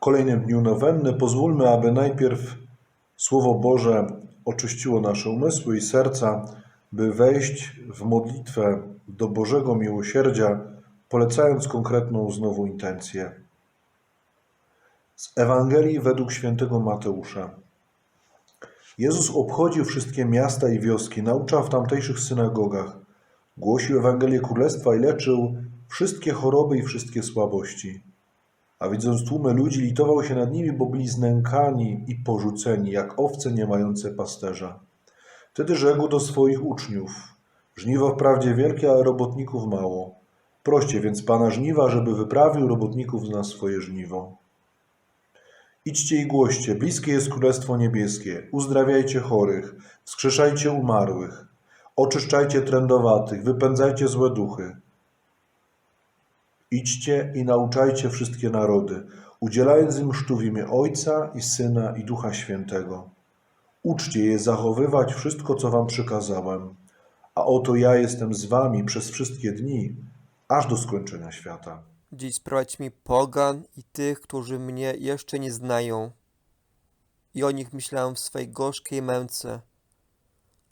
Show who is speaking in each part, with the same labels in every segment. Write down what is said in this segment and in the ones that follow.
Speaker 1: kolejnym dniu nowenny pozwólmy, aby najpierw Słowo Boże oczyściło nasze umysły i serca, by wejść w modlitwę do Bożego miłosierdzia, polecając konkretną znowu intencję. Z Ewangelii według świętego Mateusza. Jezus obchodził wszystkie miasta i wioski, nauczał w tamtejszych synagogach, głosił Ewangelię Królestwa i leczył wszystkie choroby i wszystkie słabości. A widząc tłumy ludzi, litował się nad nimi, bo byli znękani i porzuceni, jak owce nie mające pasterza. Wtedy rzekł do swoich uczniów: Żniwo wprawdzie wielkie, ale robotników mało. Proście więc pana żniwa, żeby wyprawił robotników na swoje żniwo. Idźcie i głoście, bliskie jest Królestwo Niebieskie, uzdrawiajcie chorych, wskrzeszajcie umarłych, oczyszczajcie trędowatych, wypędzajcie złe duchy. Idźcie i nauczajcie wszystkie narody, udzielając im chrztu w imię Ojca i Syna i Ducha Świętego. Uczcie je zachowywać wszystko, co wam przykazałem, a oto ja jestem z wami przez wszystkie dni, aż do skończenia świata.
Speaker 2: Dziś sprowadź mi pogan i tych, którzy mnie jeszcze nie znają. I o nich myślałem w swej gorzkiej męce.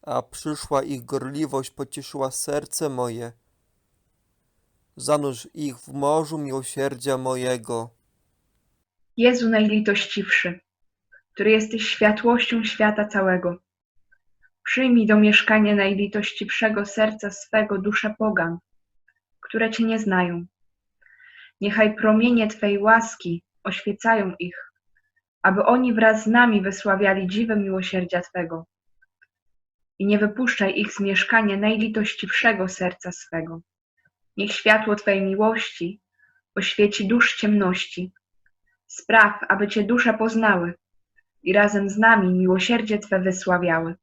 Speaker 2: A przyszła ich gorliwość pocieszyła serce moje. Zanurz ich w morzu miłosierdzia mojego.
Speaker 3: Jezu najlitościwszy, który jesteś światłością świata całego, przyjmij do mieszkania najlitościwszego serca swego dusze pogan, które Cię nie znają. Niechaj promienie Twej łaski oświecają ich, aby oni wraz z nami wysławiali dziwę miłosierdzia Twego. I nie wypuszczaj ich z mieszkania najlitościwszego serca swego. Niech światło Twej miłości oświeci dusz ciemności. Spraw, aby Cię dusze poznały i razem z nami miłosierdzie Twe wysławiały.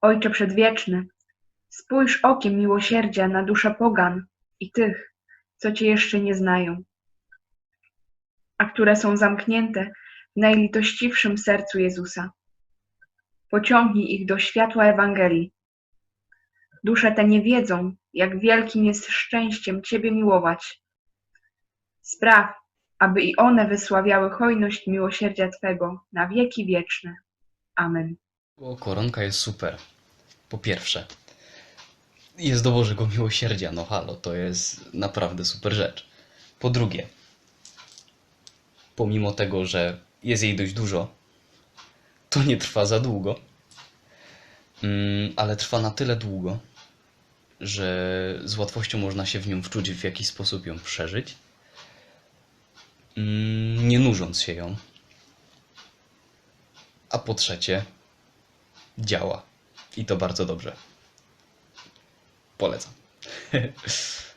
Speaker 3: Ojcze Przedwieczny, spójrz okiem miłosierdzia na dusze pogan i tych, co Cię jeszcze nie znają, a które są zamknięte w najlitościwszym sercu Jezusa. Pociągnij ich do światła Ewangelii. Dusze te nie wiedzą, jak wielkim jest szczęściem Ciebie miłować. Spraw, aby i one wysławiały hojność miłosierdzia Twego na wieki wieczne. Amen.
Speaker 4: Koronka jest super. Po pierwsze, jest do Bożego miłosierdzia, no halo, to jest naprawdę super rzecz. Po drugie, pomimo tego, że jest jej dość dużo, to nie trwa za długo, Mm, ale trwa na tyle długo, że z łatwością można się w nią wczuć, w jakiś sposób ją przeżyć, mm, nie nużąc się ją. A po trzecie, działa. I to bardzo dobrze. Polecam.